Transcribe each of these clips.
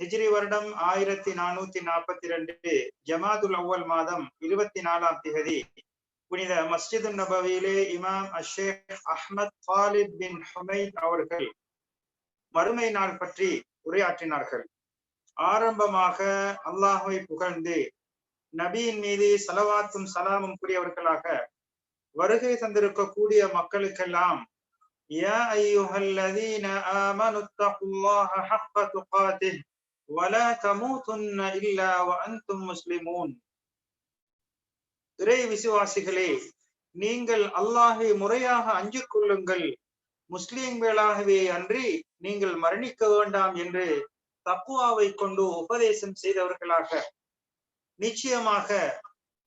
ஹிஜ்ரி வருடம் ஆயிரத்தி நானூத்தி நாற்பத்தி ரெண்டு ஜமாதுல் அவ்வல் மாதம் இருபத்தி நாலாம் திகதி புனித மஸ்ஜிது நபவியிலே இமாம் அஷேக் அஹ்மத் ஃபாலித் பின் ஹுமைத் அவர்கள் மறுமை நாள் பற்றி உரையாற்றினார்கள் ஆரம்பமாக அல்லாஹுவை புகழ்ந்து நபியின் மீது சலவாத்தும் சலாமும் கூறியவர்களாக வருகை தந்திருக்கக்கூடிய மக்களுக்கெல்லாம் يا أيها الذين آمنوا اتقوا الله حق تقاته ولا تموتن إلا وأنتم مسلمون இறை விசுவாசிகளே நீங்கள் அல்லாஹை முறையாக அஞ்சு கொள்ளுங்கள் முஸ்லிம்களாகவே அன்றி நீங்கள் மரணிக்க வேண்டாம் என்று தக்குவாவை கொண்டு உபதேசம் செய்தவர்களாக நிச்சயமாக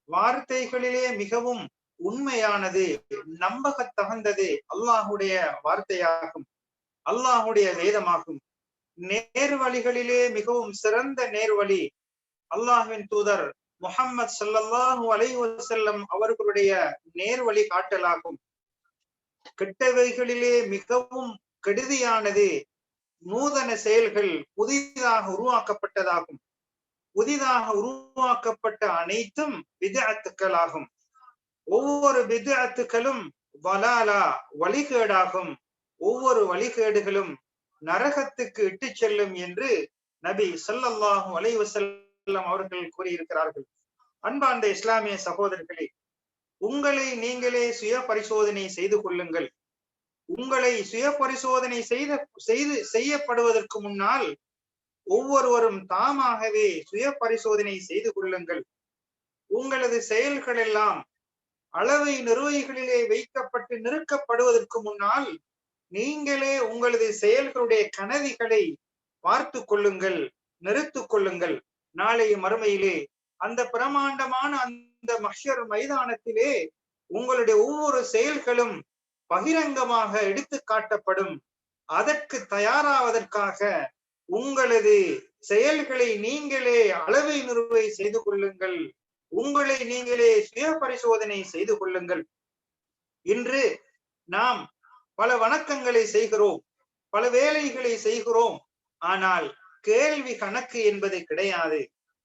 வார்த்தைகளிலே மிகவும் உண்மையானது நம்பகத்தகுந்தது அல்லாஹுடைய வார்த்தையாகும் அல்லாஹுடைய வேதமாகும் நேர்வழிகளிலே மிகவும் சிறந்த நேர்வழி அல்லாஹின் தூதர் முகம்மது சல்லல்லாஹு அலைவசல்லம் அவர்களுடைய நேர்வழி காட்டலாகும். கெட்டவைகளிலே மிகவும் கெடுதியானது நூதன செயல்கள் புதிதாக உருவாக்கப்பட்டதாகும். புதிதாக உருவாக்கப்பட்ட அனைத்தும் விதத்துக்களாகும் ஒவ்வொரு விதத்துக்களும் வலாலா வழிகேடாகும். ஒவ்வொரு வழிகேடுகளும் நரகத்துக்கு இட்டு செல்லும் என்று நபி சொல்லல்லாஹும் அலைவசல்லம் அவர்கள் கூறியிருக்கிறார்கள். அன்பார்ந்த இஸ்லாமிய சகோதரர்களே உங்களை நீங்களே சுய பரிசோதனை செய்து கொள்ளுங்கள். உங்களை சுய பரிசோதனை செய்த செய்து செய்யப்படுவதற்கு முன்னால் ஒவ்வொருவரும் தாமாகவே சுய பரிசோதனை செய்து கொள்ளுங்கள். உங்களது செயல்கள் எல்லாம் அளவை நிறுவைகளிலே வைக்கப்பட்டு நிறுக்கப்படுவதற்கு முன்னால் நீங்களே உங்களது செயல்களுடைய கனவிகளை பார்த்து கொள்ளுங்கள் நிறுத்து கொள்ளுங்கள். நாளைய மறுமையிலே அந்த பிரமாண்டமான அந்த மஷர் மைதானத்திலே உங்களுடைய ஒவ்வொரு செயல்களும் பகிரங்கமாக எடுத்து காட்டப்படும். அதற்கு தயாராவதற்காக உங்களது செயல்களை நீங்களே அளவை நிறுவை செய்து கொள்ளுங்கள். உங்களை நீங்களே சுய பரிசோதனை செய்து கொள்ளுங்கள். இன்று நாம் பல வணக்கங்களை செய்கிறோம் பல வேலைகளை செய்கிறோம். ஆனால் கேள்வி கணக்கு என்பது கிடையாது.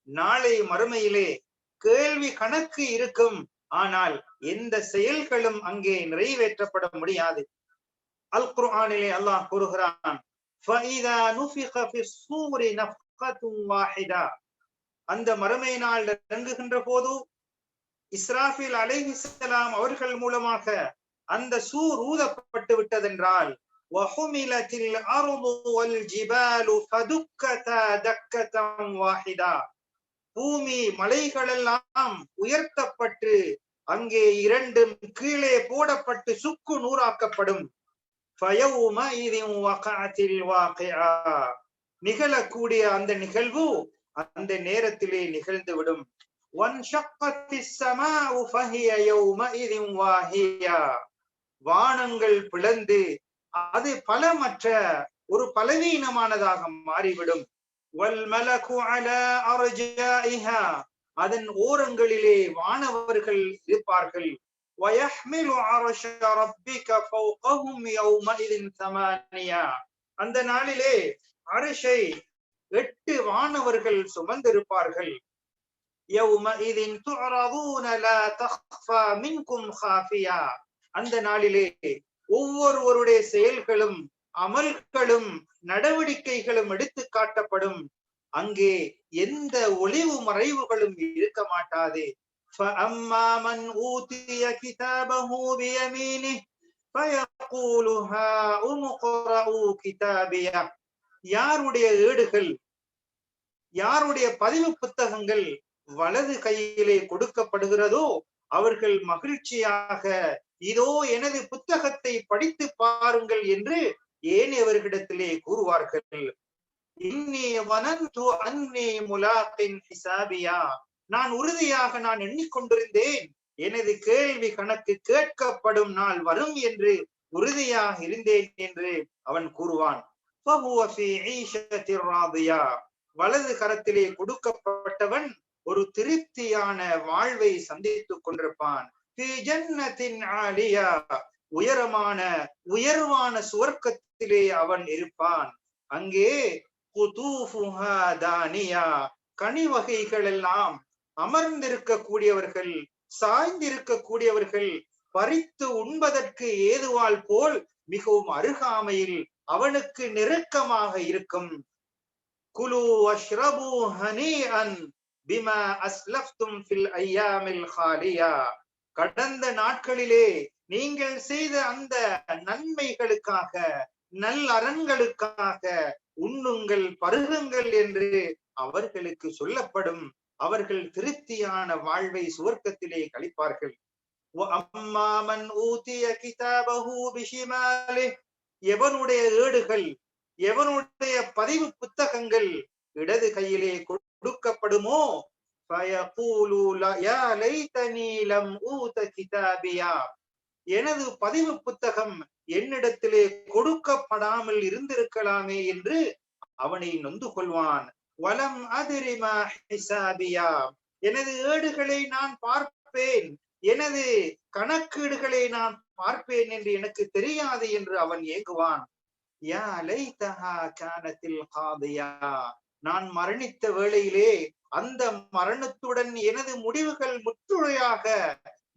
நாளை மறுமையிலே கேள்வி கணக்கு இருக்கும். ஆனால் எந்த செயல்களும் அங்கே நிறைவேற்றப்பட முடியாது. அல் குர்ஆனிலே அல்லாஹ் கூறுகிறான் அந்த மறுமை நாள் இறங்குகின்ற போது இஸ்ராஃபில் அலைஹிஸ்லாம் அவர்கள் மூலமாக அந்த சூர் ஊதப்பட்டு விட்டதென்றால் பூமி மலைகளெல்லாம் உயர்த்தப்பட்டு அங்கே இரண்டும் கீழே போடப்பட்டு சுக்கு நூறாக்கப்படும். நிகழக்கூடிய அந்த நிகழ்வு அந்த நேரத்திலே நிகழ்ந்துவிடும். வானங்கள் பிளந்து அது பலமற்ற ஒரு பலவீனமானதாக மாறிவிடும். அதன் ஓரங்களிலே வானவர்கள் இருப்பார்கள். அந்த நாளிலே அரிஷை எட்டு வானவர்கள் சுமந்திருப்பார்கள். அந்த நாளிலே ஒவ்வொருவருடைய செயல்களும் அமல்களும் நடவடிக்கைகளும் எடுத்து காட்டப்படும். அங்கே எந்த ஒளிவு மறைவுகளும் இருக்க மாட்டாது. யாருடைய ஏடுகள் யாருடைய பதிவு புத்தகங்கள் வலது கையிலே கொடுக்கப்படுகிறதோ அவர்கள் மகிழ்ச்சியாக இதோ எனது புத்தகத்தை படித்து பாருங்கள் என்று ஏன் இவர்களிடத்திலே கூறுவார்கள். நான் உறுதியாக நான் எண்ணிக்கொண்டிருந்தேன். எனது கேள்வி கணக்கு கேட்கப்படும் நாள் வரும் என்று உறுதியாக இருந்தேன் என்று அவன் கூறுவான். வலது கரத்திலே கொடுக்கப்பட்டவன் ஒரு திருப்தியான வாழ்வை சந்தித்துக் கொண்டிருப்பான். ஆலியா உயரமான உயர்வான சுவர்க்கத்திலே அவன் இருப்பான். அங்கே தானியா கனி வகைகள் எல்லாம் அமர்ந்திருக்க கூடியவர்கள் சாய்ந்திருக்க கூடியவர்கள் பறித்து உண்பதற்கு ஏதுவால் போல் மிகவும் அருகாமையில் அவனுக்கு நெருக்கமாக இருக்கும். குலு அஷ்ரபு ஹனி அன் பிம அஸ்லப்தும் ஃபில் ஐயாமில் ஹாலியா. கடந்த நாட்களிலே நீங்கள் செய்த அந்த நன்மைகளுக்காக நல்லறன்களுக்காக உண்ணுங்கள் பருகுங்கள் என்று அவர்களுக்கு சொல்லப்படும் அவர்கள் திருப்தியான வாழ்வை சுவர்க்கத்திலே கழிப்பார்கள். எவனுடைய ஏடுகள் எவனுடைய பதிவு புத்தகங்கள் இடது கையிலே கொடுக்கப்படுமோ எனது பதிவு புத்தகம் என்னிடத்திலே கொடுக்கப்படாமல் இருந்திருக்கலாமே என்று அவனை நொந்து கொள்வான். வலம் அதிரிமா எனது ஏடுகளை நான் பார்ப்பேன். எனது கணக்கீடுகளை நான் பார்ப்பேன் என்று எனக்கு தெரியாது என்று அவன் ஏங்குவான். நான் மரணித்த வேளையிலே அந்த மரணத்துடன் எனது முடிவுகள் முற்றுரையாக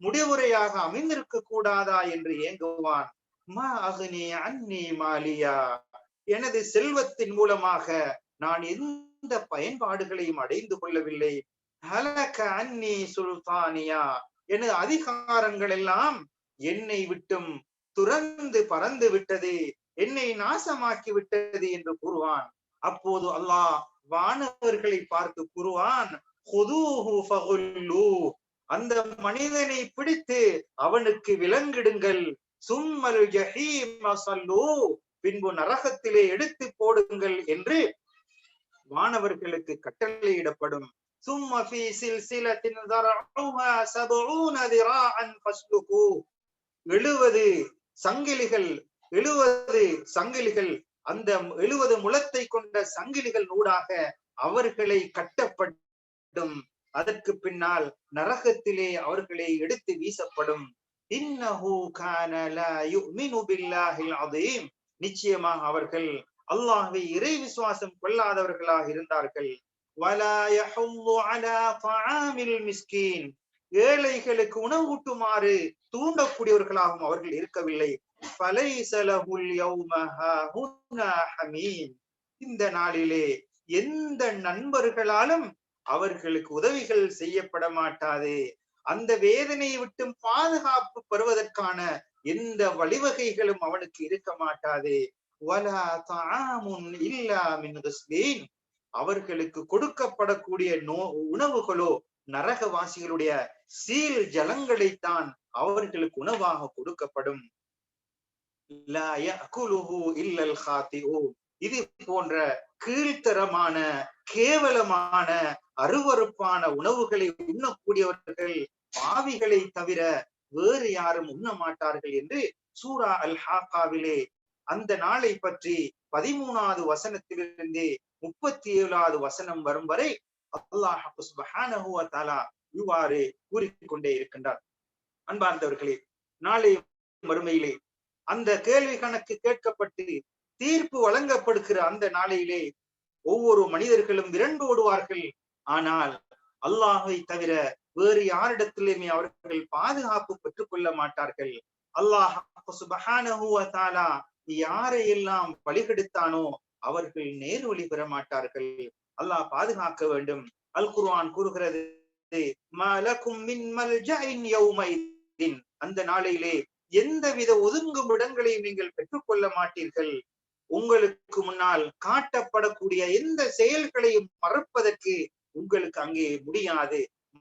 முடிவுரையாக அமைந்திருக்க கூடாதா என்று ஏங்குவான். மா அகுனி அன்னி மாலியா. எனது செல்வத்தின் மூலமாக நான் எந்த பயன்பாடுகளையும் அடைந்து கொள்ளவில்லை. ஹலக அன்னி சுல்தானியா. எனது அதிகாரங்கள் எல்லாம் என்னை விட்டும் துறந்து பறந்து விட்டது. என்னை நாசமாக்கி விட்டது என்று கூறுவான். அப்போது அல்லாஹ் வானவர்களை பார்த்து கூறுவான் அந்த மனிதனை பிடித்து அவனுக்கு விலங்கிடுங்கள். சும்மலு சல்லு. பின்பு நரகத்திலே எடுத்து போடுங்கள் என்று வானவர்களுக்கு கட்டளையிடப்படும். சும்ம ஃபி சில்சிலத்தின் தரஉஹா சபூன திராஅன் எழுவது சங்கிலிகள் எழுவது சங்கிலிகள் அந்த எழுவது முளத்தை கொண்ட சங்கிலிகள் ஊடாக அவர்களை கட்டப்படும். அதற்கு பின்னால் நரகத்திலே அவர்களை எடுத்து வீசப்படும். நிச்சயமாக அவர்கள் அல்லாஹை இறை விசுவாசம் கொள்ளாதவர்களாக இருந்தார்கள். வலா யஹுல்லு அலா ஏழைகளுக்கு உணவூட்டுமாறு தூண்டக்கூடியவர்களாகவும் அவர்கள் இருக்கவில்லை. இந்த நாளிலே எந்த நண்பர்களாலும் அவர்களுக்கு உதவிகள் செய்யப்பட மாட்டாது. அந்த வேதனையை விட்டு பாதுகாப்பு பெறுவதற்கான எந்த வழிவகைகளும் அவனுக்கு இருக்க மாட்டாது. அவர்களுக்கு கொடுக்கப்படக்கூடிய நோ உணவுகளோ நரகவாசிகளுடைய சீல் ஜலங்களைத்தான் அவர்களுக்கு உணவாக கொடுக்கப்படும். இது போன்ற கீழ்த்தரமான கேவலமான அருவருப்பான உணவுகளை உண்ணக்கூடியவர்கள் பாவிகளை தவிர வேறு யாரும் உண்ண மாட்டார்கள் என்று சூரா அல் ஹாக்காவிலே அந்த நாளை பற்றி பதிமூணாவது வசனத்திலிருந்து முப்பத்தி ஏழாவது வசனம் வரும் வரை அல்லாஹ் இவ்வாறு கூறிக்கொண்டே இருக்கின்றார். அன்பார்ந்தவர்களே நாளை மறுமையிலே அந்த கேள்வி கணக்கு கேட்கப்பட்டு தீர்ப்பு வழங்கப்படுகிற அந்த நாளையிலே ஒவ்வொரு மனிதர்களும் விரண்டு ஓடுவார்கள். ஆனால் அல்லாஹை தவிர வேறு யாரிடத்திலுமே அவர்கள் பாதுகாப்பு பெற்றுக் கொள்ள மாட்டார்கள். அல்லாஹ் சுபஹானஹு வ யாரையெல்லாம் வழிகெடுத்தானோ அவர்கள் நேர் வழி பெற மாட்டார்கள். அல்லாஹ் பாதுகாக்க வேண்டும். அல் குர்ஆன் கூறுகிறது மலக்கும் அந்த நாளையிலே எந்தவித ஒதுங்கும் இடங்களையும் நீங்கள் பெற்றுக்கொள்ள மாட்டீர்கள். உங்களுக்கு முன்னால் காட்டப்படக்கூடிய எந்த செயல்களையும் மறுப்பதற்கு உங்களுக்கு அங்கே முடியாது.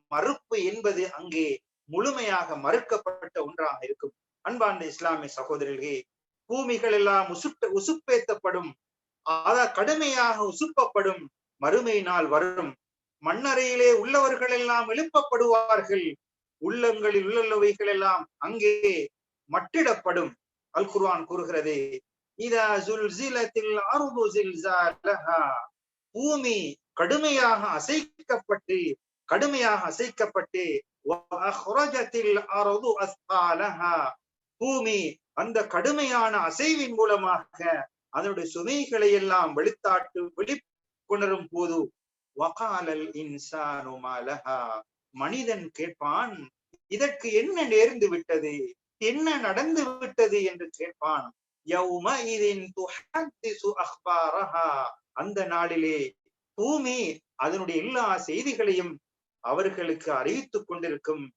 மறுப்பு என்பது அங்கே முழுமையாக மறுக்கப்பட்ட ஒன்றாக இருக்கும். அன்பார்ந்த இஸ்லாமிய சகோதரர்களே பூமிகள் எல்லாம் உசுட்ட உசுப்பேத்தப்படும். அத கடுமையாக உசுப்பப்படும். மறுமை நாள் வரும். மண்ணறையிலே உள்ளவர்கள் எல்லாம் எழுப்பப்படுவார்கள். உள்ளங்களில் உள்ளவைகள் எல்லாம் அங்கே மட்டிடப்படும். அல் குர்வான் கூறுகிறது. இதா பூமி கடுமையாக அசைக்கப்பட்டு கடுமையாக அசைக்கப்பட்டு பூமி அந்த கடுமையான அசைவின் மூலமாக அதனுடைய சுமைகளை எல்லாம் வெளித்தாட்டு வெளிக்கொணரும் போது வகாலல் இன்சானு மனிதன் கேட்பான் இதற்கு என்ன நேர்ந்து விட்டது? என்ன நடந்து விட்டது என்று கேட்பான். அந்த நாளிலே பூமி அதனுடைய எல்லா செய்திகளையும் அவர்களுக்கு அறிவித்துக் கொண்டிருக்கும்.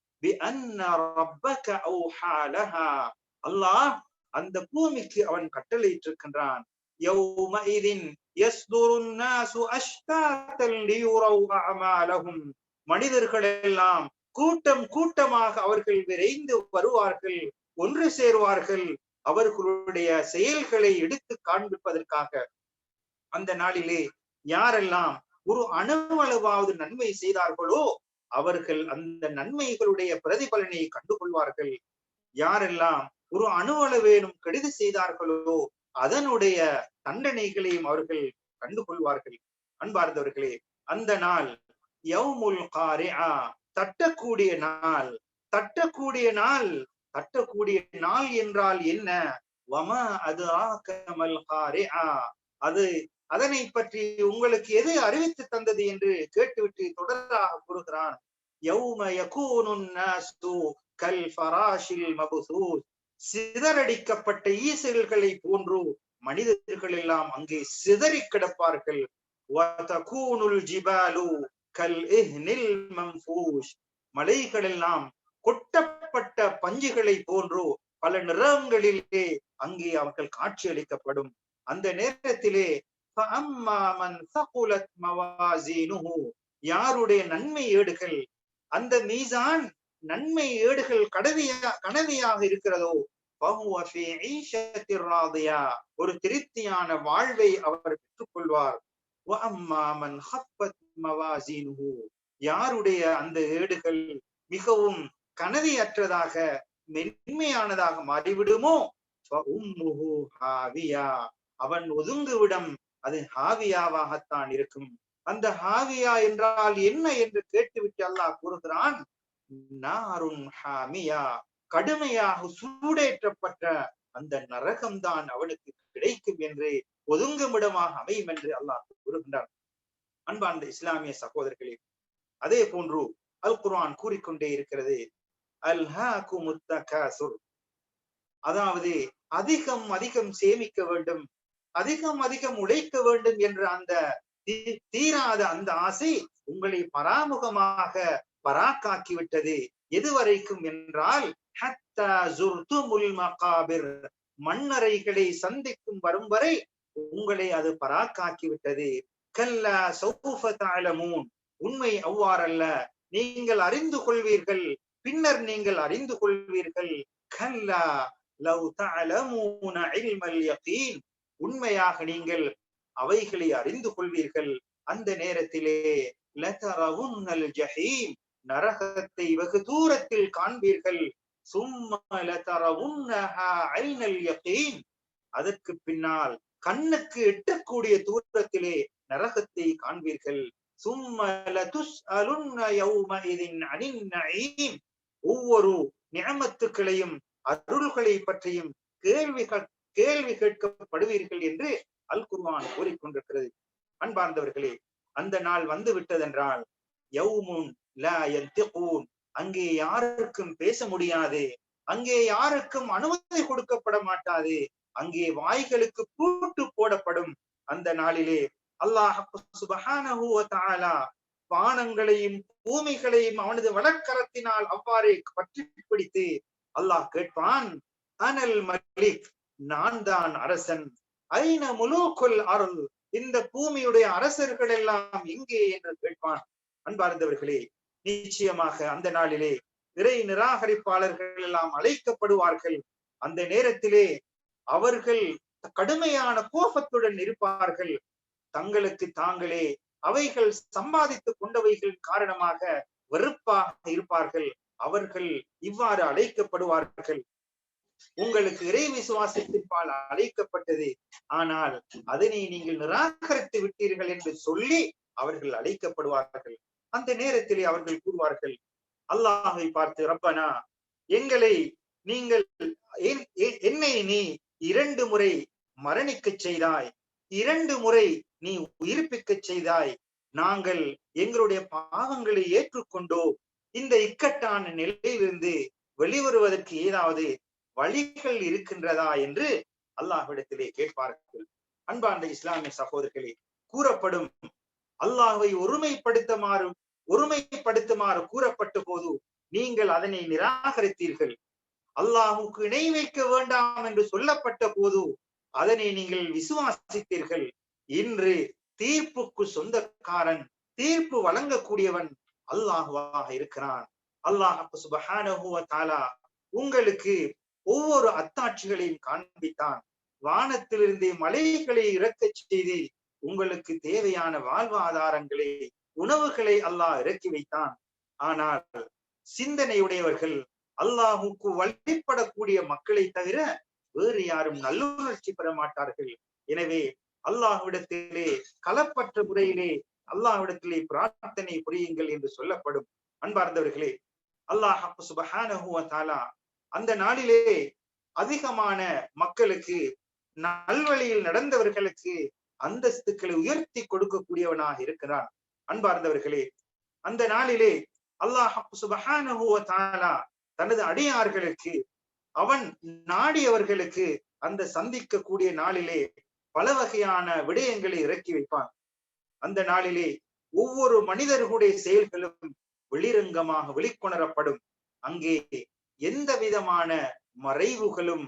அல்லாஹ் அந்த பூமிக்கு அவன் கட்டளையிட்டிருக்கின்றான். மனிதர்கள் எல்லாம் கூட்டம் கூட்டமாக அவர்கள் விரைந்து வருவார்கள் ஒன்று சேருவார்கள். அவர்களுடைய செயல்களை எடுத்து காண்பிப்பதற்காக. அந்த நாளிலே யாரெல்லாம் ஒரு அணுவளவாவது நன்மை செய்தார்களோ அவர்கள் அந்த நன்மைகளுடைய பிரதிபலனை கண்டுகொள்வார்கள். யாரெல்லாம் ஒரு அணுவளவேனும் கெடுதி செய்தார்களோ அதனுடைய தண்டனைகளையும் அவர்கள் கண்டுகொள்வார்கள். அன்பார்ந்தவர்களே அந்த நாள் யௌமுல் காரிஆ. தட்டக்கூடிய நாள் தட்டக்கூடிய நாள் தட்டக்கூடிய நாள் என்றால் என்ன? வம அது ஆக்கமல் காரிஆ அது அதனை பற்றி உங்களுக்கு எது அறிவித்து தந்தது என்று கேட்டுவிட்டு தொடராக கூறுகிறான். யௌம யகூனுன் நாசு கல் ஃபராஷில் மபுசூஸ். சிதறடிக்கப்பட்ட ஈசல்களை போன்று மனிதர்கள் எல்லாம் அங்கே சிதறி கிடப்பார்கள். ஜிபாலு கல் இஹ்னில் மம்ஃபூஷ். மலைகளெல்லாம் கொட்டப்பட்ட பஞ்சுகளை போன்றோ பல நிறங்களிலே அங்கே அவர்கள் காட்சி அளிக்கப்படும் அந்த நேரத்திலே யாருடைய நன்மை ஏடுகள் அந்த மீசான் நன்மை ஏடுகள் கடவையா கனவையாக இருக்கிறதோ ஒரு திருப்தியான வாழ்வை அவர் பெற்றுக்கொள்வார். யாருடைய அந்த ஏடுகள் மிகவும் கனதியற்றதாக மென்மையானதாக மாறிவிடுமோ? ஹாவியா. அவன் ஒதுங்குவிடம் அது ஹாவியாவாகத்தான் இருக்கும். அந்த ஹாவியா என்றால் என்ன என்று கேட்டுவிட்டு அல்லாஹ் கூறுகிறான் நாரும் ஹாமியா. கடுமையாக சூடேற்றப்பட்ட அந்த நரகம்தான் அவனுக்கு கிடைக்கும் என்று ஒதுங்குமிடமாக அமையும் என்று அல்லாஹ் கூறுகின்றான். அன்பார்ந்த இஸ்லாமிய சகோதரர்களே அதே போன்று அல் குர்ஆன் கூறிக்கொண்டே இருக்கிறது அல் அதாவது அதிகம் அதிகம் சேமிக்க வேண்டும் அதிகம் அதிகம் உழைக்க வேண்டும் என்ற அந்த தீ- தீராத அந்த ஆசை உங்களை பராமுகமாக பராக்காக்கி விட்டது எதுவரைக்கும் என்றால் மகாபிர். மண்ணறைகளை சந்திக்கும் வரும் வரை உங்களை அது பராக்காக்கி விட்டது கல்லா சௌஃப தஅலமூன். உண்மை அவ்வாறல்ல. நீங்கள் அறிந்து கொள்வீர்கள். பின்னர் நீங்கள் அறிந்து கொள்வீர்கள். கல்லா லவ் தலமூன இல்மல் யகீன். உண்மையாக நீங்கள் அவைகளை அறிந்து கொள்வீர்கள். அந்த நேரத்திலே லதரவுன்னல் ஜஹீம். நரகத்தை வெகு தூரத்தில் காண்பீர்கள். சும்ம லதரவுன்னஹா ஐனல் யகீன். அதற்கு பின்னால் கண்ணுக்கு எட்டக்கூடிய தூரத்திலே நரகத்தை காண்பீர்கள். சும்ம ஒவ்வொரு நியமத்துக்களையும் அருள்களை பற்றியும் கேள்வி கேள்வி கேட்கப்படுவீர்கள் என்று அல் குர்வான் கூறிக்கொண்டிருக்கிறது. அன்பார்ந்தவர்களே அந்த நாள் வந்து விட்டதென்றால் யவுமுன் அங்கே யாருக்கும் பேச முடியாது. அங்கே யாருக்கும் அனுமதி கொடுக்கப்பட மாட்டாது. அங்கே வாய்களுக்கு பூட்டு போடப்படும். அந்த நாளிலே அல்லாஹ் சுபஹானஹு வானங்களையும் பூமிகளையும் அவனது வலக்கரத்தினால் அவ்வாறே பற்றி பிடித்து அல்லாஹ் கேட்பான் அனல் மலிக் நான் தான் அரசன். ஐன முலூக்குல் அருள் இந்த பூமியுடைய அரசர்கள் எல்லாம் எங்கே? என்று கேட்பான். அன்பார்ந்தவர்களே நிச்சயமாக அந்த நாளிலே இறை நிராகரிப்பாளர்கள் எல்லாம் அழைக்கப்படுவார்கள். அந்த நேரத்திலே அவர்கள் கடுமையான கோபத்துடன் இருப்பார்கள். தங்களுக்கு தாங்களே அவைகள் சம்பாதித்துக் கொண்டவைகள் காரணமாக வெறுப்பாக இருப்பார்கள். அவர்கள் இவ்வாறு அழைக்கப்படுவார்கள். உங்களுக்கு இறை விசுவாசத்திற்பால் அழைக்கப்பட்டது. ஆனால் அதனை நீங்கள் நிராகரித்து விட்டீர்கள் என்று சொல்லி அவர்கள் அழைக்கப்படுவார்கள். அந்த நேரத்திலே அவர்கள் கூறுவார்கள் அல்லாஹை பார்த்து ரப்பனா எங்களை நீங்கள் என்னை நீ இரண்டு முறை மரணிக்கச் செய்தாய். இரண்டு முறை நீ உயிர்ப்பிக்க செய்தாய். நாங்கள் எங்களுடைய பாவங்களை ஏற்றுக்கொண்டோ. இந்த இக்கட்டான நிலையிலிருந்து வெளிவருவதற்கு ஏதாவது வழிகள் இருக்கின்றதா என்று அல்லாஹ்விடத்திலே கேட்பார்கள். அன்பார்ந்த இஸ்லாமிய சகோதரர்களே கூறப்படும் அல்லாஹை ஒருமைப்படுத்துமாறு ஒருமைப்படுத்துமாறு கூறப்பட்ட போது நீங்கள் அதனை நிராகரித்தீர்கள். அல்லாஹுக்கு இணை வைக்க வேண்டாம் என்று சொல்லப்பட்ட போது அதனை நீங்கள் விசுவாசித்தீர்கள். இன்று தீர்ப்புக்கு சொந்தக்காரன் தீர்ப்பு வழங்கக்கூடியவன் அல்லாஹுவாக இருக்கிறான். அல்லாஹ் சுபஹானஹுவ தாலா உங்களுக்கு ஒவ்வொரு அத்தாட்சிகளையும் காண்பித்தான். வானத்திலிருந்தே மலைகளை இறக்கச் செய்து உங்களுக்கு தேவையான வாழ்வாதாரங்களை உணவுகளை அல்லாஹ் இறக்கி வைத்தான். ஆனால் சிந்தனையுடையவர்கள் அல்லாஹுக்கு வழிபடக்கூடிய மக்களை தவிர வேறு யாரும் நல்லுணர்ச்சி பெற மாட்டார்கள். எனவே அல்லாஹ்விடத்திலே களப்பற்ற முறையிலே அல்லாஹ்விடத்திலே பிரார்த்தனை புரியுங்கள் என்று சொல்லப்படும். அன்பார்ந்தவர்களே அல்லாஹ் சுபஹானஹுவ அந்த நாளிலே அதிகமான மக்களுக்கு நல்வழியில் நடந்தவர்களுக்கு அந்தஸ்துக்களை உயர்த்தி கொடுக்கக்கூடியவனாக இருக்கிறான். அன்பார்ந்தவர்களே அந்த நாளிலே அல்லாஹ் சுபஹானஹுவ தனது அடியார்களுக்கு அவன் நாடியவர்களுக்கு அந்த சந்திக்கக்கூடிய நாளிலே பல வகையான விடயங்களை இறக்கி வைப்பாங்க அந்த நாளிலே ஒவ்வொரு மனிதர்களுடைய செயல்களும் வெளிரங்கமாக வெளிக்கொணரப்படும். அங்கே எந்த விதமான மறைவுகளும்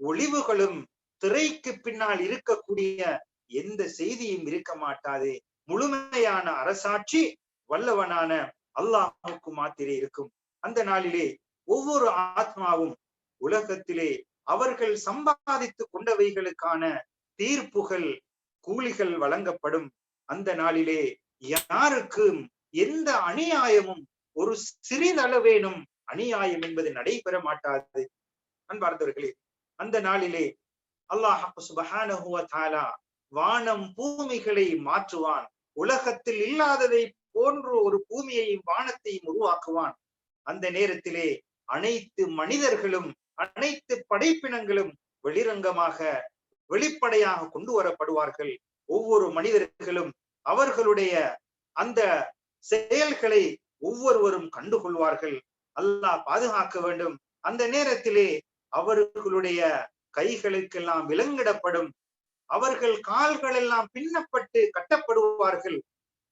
ஒளிவுகளும் திரைக்கு பின்னால் இருக்கக்கூடிய எந்த செய்தியும் இருக்க மாட்டாது. முழுமையான அரசாட்சி வல்லவனான அல்லாஹுக்கு மாத்திரே இருக்கும். அந்த நாளிலே ஒவ்வொரு ஆத்மாவும் உலகத்திலே அவர்கள் சம்பாதித்துக் கொண்டவைகளுக்கான தீர்ப்புகள் கூலிகள் வழங்கப்படும். அந்த நாளிலே யாருக்கும் எந்த அநியாயமும் ஒரு சிறிதளவேனும் அநியாயம் என்பது நடைபெற மாட்டாது. அன்பார்ந்தவர்களே அந்த நாளிலே அல்லாஹ் சுபஹானஹுவ தாலா வானம் பூமிகளை மாற்றுவான். உலகத்தில் இல்லாததை போன்று ஒரு பூமியையும் வானத்தையும் உருவாக்குவான். அந்த நேரத்திலே அனைத்து மனிதர்களும் அனைத்து படைப்பினங்களும் வெளிரங்கமாக வெளிப்படையாக கொண்டு வரப்படுவார்கள். ஒவ்வொரு மனிதர்களும் அவர்களுடைய அந்த செயல்களை ஒவ்வொருவரும் கண்டுகொள்வார்கள். அல்லாஹ் பாதுகாக்க வேண்டும். அந்த நேரத்திலே அவர்களுடைய கைகளுக்கெல்லாம் விலங்கிடப்படும். அவர்கள் கால்கள் எல்லாம் பின்னப்பட்டு கட்டப்படுவார்கள்.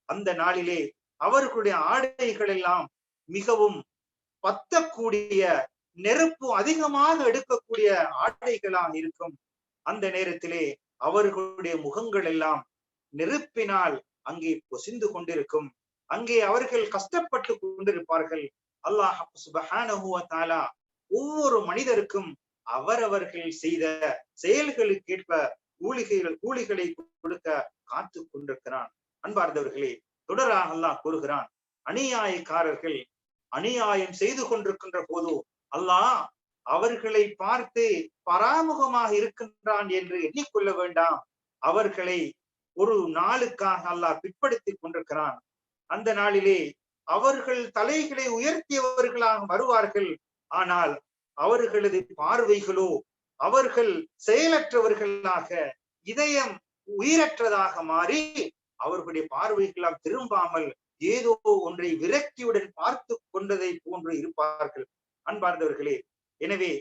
அந்த நாளிலே அவர்களுடைய ஆடைகள் எல்லாம் மிகவும் பத்தக்கூடிய நெருப்பு அதிகமாக எடுக்கக்கூடிய ஆடைகளாக இருக்கும். அந்த நேரத்திலே அவர்களுடைய முகங்கள் எல்லாம் நெருப்பினால் அங்கே பொசிந்து கொண்டிருக்கும். அங்கே அவர்கள் கஷ்டப்பட்டு கொண்டிருப்பார்கள். அல்லாஹ் சுபஹானஹுவ தாலா ஒவ்வொரு மனிதருக்கும் அவரவர்கள் செய்த செயல்களுக்கேற்ப கூலிகைகள் கூலிகளை கொடுக்க காத்து கொண்டிருக்கிறான். அன்பார்ந்தவர்களே தொடராக அல்லாஹ் கூறுகிறான் அநியாயக்காரர்கள் அநியாயம் செய்து கொண்டிருக்கின்ற போது அல்லாஹ் அவர்களை பார்த்து பராமுகமாக இருக்கின்றான் என்று எண்ணிக்கொள்ள வேண்டாம். அவர்களை ஒரு நாளுக்காக அல்லாஹ் பிற்படுத்திக் கொண்டிருக்கிறான். அந்த நாளிலே அவர்கள் தலைகளை உயர்த்தியவர்களாக வருவார்கள். ஆனால் அவர்களது பார்வைகளோ அவர்கள் செயலற்றவர்களாக இதயம் உயிரற்றதாக மாறி அவர்களுடைய பார்வைகளால் திரும்பாமல் ஏதோ ஒன்றை விரக்தியுடன் பார்த்து கொண்டதை போன்று இருப்பார்கள். அன்பார்ந்தவர்களே எனவே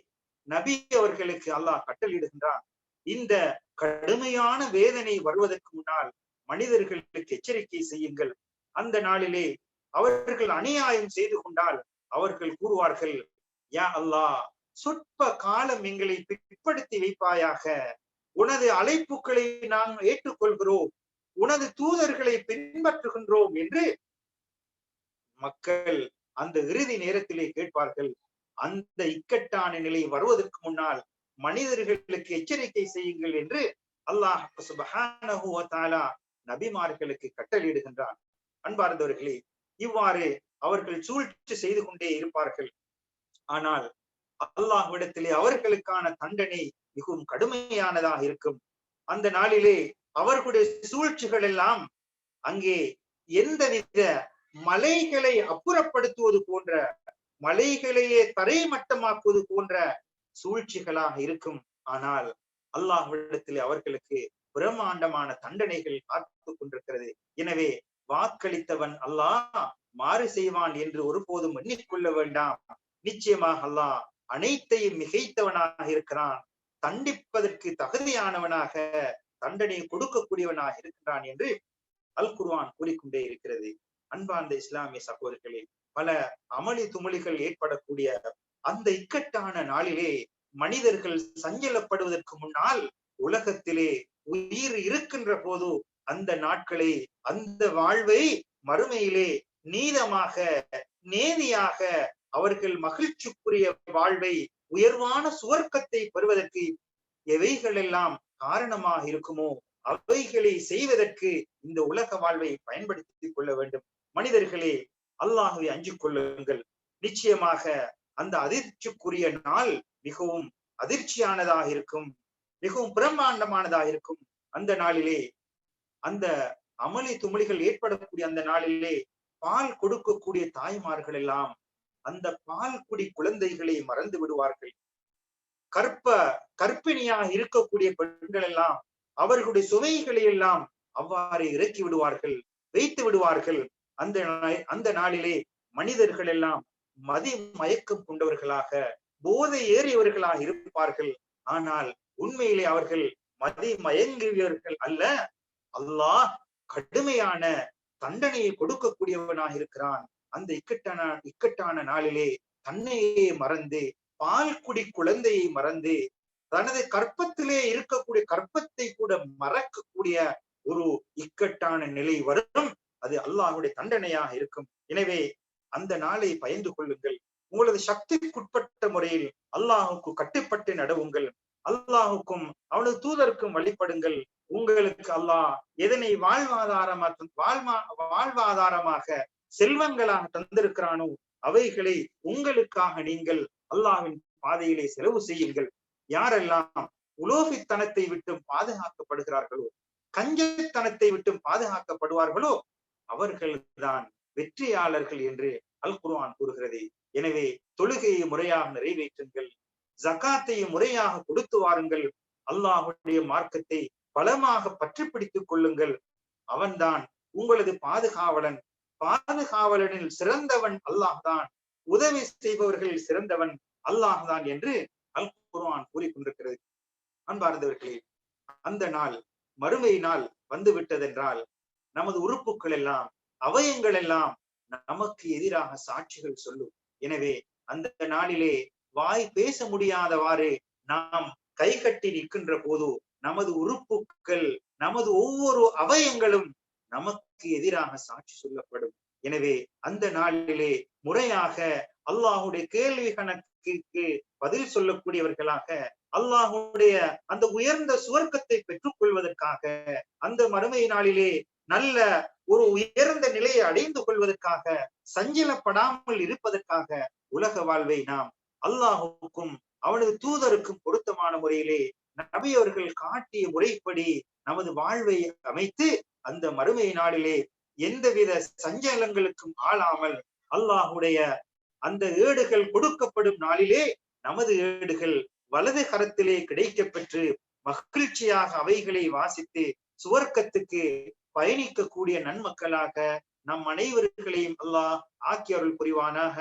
நபி அவர்களுக்கு அல்லாஹ் கட்டளிடுகின்றான் இந்த கடுமையான வேதனை வருவதற்கு முன்னால் மனிதர்களுக்கு எச்சரிக்கை செய்யுங்கள். அந்த நாளிலே அவர்கள் அநியாயம் செய்து கொண்டால் அவர்கள் கூறுவார்கள் யா அல்லாஹ் சொற்ப காலம் எங்களை பிற்படுத்தி வைப்பாயாக. உனது அழைப்புகளை நாம் ஏற்றுக்கொள்கிறோம். உனது தூதர்களை பின்பற்றுகின்றோம் என்று மக்கள் அந்த இறுதி நேரத்திலே கேட்பார்கள். அந்த இக்கட்டான நிலை வருவதற்கு முன்னால் மனிதர்களுக்கு எச்சரிக்கை செய்யுங்கள் என்று அல்லாஹ் சுபஹானா நபிமார்களுக்கு கட்டளையிடுகின்றான். அன்பார்ந்தவர்களே இவ்வாறு அவர்கள் சூழ்ச்சி செய்து கொண்டே இருப்பார்கள். ஆனால் அல்லாஹ்விடத்திலே அவர்களுக்கான தண்டனை மிகவும் கடுமையானதாக இருக்கும். அந்த நாளிலே அவர்களுடைய சூழ்ச்சிகள் எல்லாம் அங்கே எந்தவித மலைகளை அப்புறப்படுத்துவது போன்ற மலைகளையே தரைமட்டமாக்குவது போன்ற சூழ்ச்சிகளாக இருக்கும். ஆனால் அல்லாஹ்விடத்தில் அவர்களுக்கு பிரம்மாண்டமான தண்டனைகள் காத்து கொண்டிருக்கிறது. எனவே வாக்களித்தவன் அல்லாஹ் மாறு செய்வான் என்று ஒருபோதும் எண்ணிக்கொள்ள வேண்டாம். நிச்சயமாக அல்லாஹ் அனைத்தையும் மிகைத்தவனாக இருக்கிறான். தண்டிப்பதற்கு தகுதியானவனாக தண்டனை கொடுக்கக்கூடியவனாக இருக்கிறான் என்று அல் குர்வான் கூறிக்கொண்டே இருக்கிறது. அன்பார்ந்த இஸ்லாமிய சகோதரர்களே பல அமளி துமளிகள் ஏற்படக்கூடிய அந்த இக்கட்டான நாளிலே மனிதர்கள் சஞ்சலப்படுவதற்கு முன்னால் உலகத்திலே உயிர் இருக்கின்ற போது அந்த நாட்களை அந்த வாழ்வை மறுமையிலே நீதமாக நேதியாக அவர்கள் மகிழ்ச்சிக்குரிய வாழ்வை உயர்வான சுவர்க்கத்தை பெறுவதற்கு எவைகளெல்லாம் காரணமாக இருக்குமோ அவைகளை செய்வதற்கு இந்த உலக வாழ்வை பயன்படுத்திக் கொள்ள வேண்டும். மனிதர்களே அல்லாஹுவை அஞ்சு கொள்ளுங்கள். நிச்சயமாக அந்த அதிர்ச்சிக்குரிய நாள் மிகவும் அதிர்ச்சியானதாக இருக்கும். மிகவும் பிரம்மாண்டமானதாக இருக்கும். அந்த நாளிலே அந்த அமளி துமளிகள் ஏற்படக்கூடிய அந்த நாளிலே பால் கொடுக்கக்கூடிய தாய்மார்கள் எல்லாம் அந்த பால் குடி குழந்தைகளை மறந்து விடுவார்கள். கற்ப கற்பிணியாக இருக்கக்கூடிய பெண்கள் எல்லாம் அவர்களுடைய சுவைகளை எல்லாம் அவ்வாறு இறக்கி விடுவார்கள் வைத்து விடுவார்கள். அந்த அந்த நாளிலே மனிதர்கள் எல்லாம் மதி மயக்கம் கொண்டவர்களாக போதை ஏறியவர்களாக இருப்பார்கள். ஆனால் உண்மையிலே அவர்கள் மதி மயங்கியவர்கள் அல்ல. அல்லாஹ் கடுமையான தண்டனையை கொடுக்கக்கூடியவனாக இருக்கிறான். அந்த இக்கட்டான இக்கட்டான நாளிலே தன்னையே மறந்து பால் குடி குழந்தையை மறந்து தனது கற்பத்திலே இருக்கக்கூடிய கற்பத்தை கூட மறக்கக்கூடிய ஒரு இக்கட்டான நிலை வரும். அது அல்லாஹுடைய தண்டனையாக இருக்கும். எனவே அந்த நாளை பயந்து கொள்ளுங்கள். உங்களது சக்திக்குட்பட்ட முறையில் அல்லாஹுக்கு கட்டுப்பட்டு நடவுங்கள். அல்லாஹுக்கும் அவனது தூதருக்கும் வழிபடுங்கள். உங்களுக்கு அல்லாஹ் எதனை வாழ்வாதாரமா வாழ்வா வாழ்வாதாரமாக செல்வங்களாக தந்திருக்கிறானோ அவைகளை உங்களுக்காக நீங்கள் அல்லாவின் பாதையிலே செலவு செய்யுங்கள். யாரெல்லாம் உலோகித்தனத்தை விட்டு பாதுகாக்கப்படுகிறார்களோ கஞ்சத்தனத்தை விட்டு பாதுகாக்கப்படுவார்களோ அவர்கள்தான் வெற்றியாளர்கள் என்று அல் குர்ஆன் கூறுகிறது. எனவே தொழுகையை முறையாக நிறைவேற்றுங்கள் ஜகாத்தையும் முறையாக கொடுத்து வாருங்கள் அல்லாஹுடைய மார்க்கத்தை பலமாக பற்றி பிடித்துக் கொள்ளுங்கள். அவன்தான் உங்களது பாதுகாவலன். பாதுகாவலனில் சிறந்தவன் அல்லாஹ்தான். உதவி செய்பவர்களில் சிறந்தவன் அல்லாஹ்தான் என்று அல் குர்ஆன் கூறிக்கொண்டிருக்கிறது. அன்பார்ந்தவர்களே அந்த நாள் மறுமை நாள் வந்து விட்டதென்றால் நமது உறுப்புகள் எல்லாம் அவயங்கள் எல்லாம் நமக்கு எதிராக சாட்சிகள் சொல்லும். எனவே அந்த நாளிலே வாய் பேச முடியாதவாறு நாம் கை கட்டி நிற்கின்ற போது நமது உறுப்புகள் நமது ஒவ்வொரு அவயங்களும் நமக்கு எதிராக சாட்சி சொல்லப்படும். எனவே அந்த நாளிலே முறையாக அல்லாஹுடைய கேள்வி கணக்கிற்கு பதில் சொல்லக்கூடியவர்களாக அல்லாஹுடைய அந்த உயர்ந்த சுவர்க்கத்தை பெற்றுக் கொள்வதற்காக அந்த மறுமை நாளிலே நல்ல ஒரு உயர்ந்த நிலையை அடைந்து கொள்வதற்காக சஞ்சலப்படாமல் இருப்பதற்காக உலக வாழ்வை நாம் அல்லாஹுக்கும் அவனது தூதருக்கும் பொருத்தமான முறையிலே நபி அவர்கள் காட்டிய முறைப்படி நமது வாழ்வை அமைத்து அந்த மறுமை நாளிலே எந்தவித சஞ்சலங்களுக்கும் ஆளாமல் அல்லாஹுடைய அந்த ஏடுகள் கொடுக்கப்படும் நாளிலே நமது ஏடுகள் வலது கரத்திலே கிடைக்கப் பெற்று மகிழ்ச்சியாக அவைகளை வாசித்து சுவர்க்கத்துக்கு பயணிக்கக்கூடிய நன்மக்களாக நம் அனைவர்களையும் அல்லாஹ் ஆக்கியருள் புரிவானாக.